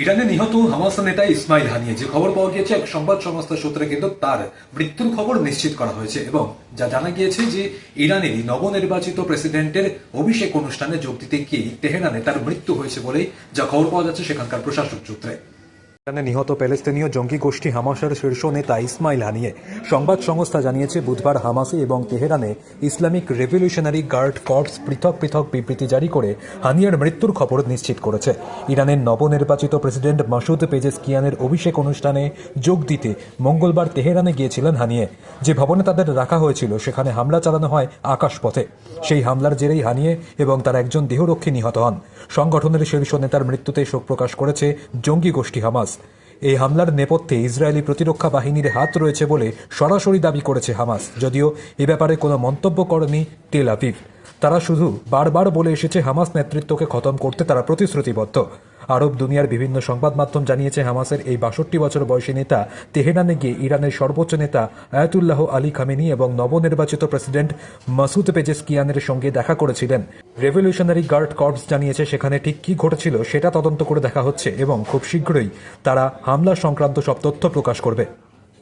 ইরানে নিহত হামাস নেতা ইসমাইল হানিয়ে যে খবর পাওয়া গিয়েছে, এক সংবাদ সংস্থা সূত্রে কিন্তু তার মৃত্যুর খবর নিশ্চিত করা হয়েছে এবং যা জানা গিয়েছে যে ইরানেরই নবনির্বাচিত প্রেসিডেন্টের অভিষেক অনুষ্ঠানে যোগ দিতে গিয়ে তেহরানে তার মৃত্যু হয়েছে বলেই যা খবর পাওয়া যাচ্ছে সেখানকার প্রশাসক সূত্রে। ইরানে নিহত প্যালেস্তিনীয় জঙ্গি গোষ্ঠী হামাসের শীর্ষ নেতা ইসমাইল হানিয়ে সংবাদ সংস্থা জানিয়েছে, বুধবার হামাসে এবং তেহরানে ইসলামিক রেভলিউশনারি গার্ড কর্পস পৃথক পৃথক বিবৃতি জারি করে হানিয়ার মৃত্যুর খবর নিশ্চিত করেছে। ইরানের নবনির্বাচিত প্রেসিডেন্ট মাসুদ পেজেসকিয়ানের অভিষেক অনুষ্ঠানে যোগ দিতে মঙ্গলবার তেহরানে গিয়েছিলেন হানিয়ে। যে ভবনে তাদের রাখা হয়েছিল, সেখানে হামলা চালানো হয় আকাশপথে। সেই হামলার জেরেই হানিয়ে এবং তার একজন দেহরক্ষী নিহত হন। সংগঠনের শীর্ষ নেতার মৃত্যুতে শোক প্রকাশ করেছে জঙ্গি গোষ্ঠী হামাস। এই হামলার নেপথ্যে ইসরায়েলি প্রতিরক্ষা বাহিনীর হাত রয়েছে বলে সরাসরি দাবি করেছে হামাস, যদিও এ ব্যাপারে কোনো মন্তব্য করেনি টেল আভিভ তারা শুধু বারবার বলে এসেছে হামাস নেতৃত্বকে খতম করতে তারা প্রতিশ্রুতিবদ্ধ। আরব দুনিয়ার বিভিন্ন সংবাদ মাধ্যম জানিয়েছে হামাসের এই বাষট্টি বছর বয়সী নেতা তেহরানে গিয়ে ইরানের সর্বোচ্চ নেতা আয়াতুল্লাহ আলী খামেনি এবং নবনির্বাচিত প্রেসিডেন্ট মাসুদ পেজেসকিয়ানের সঙ্গে দেখা করেছিলেন। রেভলিউশনারি গার্ড কর্পস জানিয়েছে সেখানে ঠিক কী ঘটেছিল সেটা তদন্ত করে দেখা হচ্ছে এবং খুব শীঘ্রই তারা হামলা সংক্রান্ত সব তথ্য প্রকাশ করবে।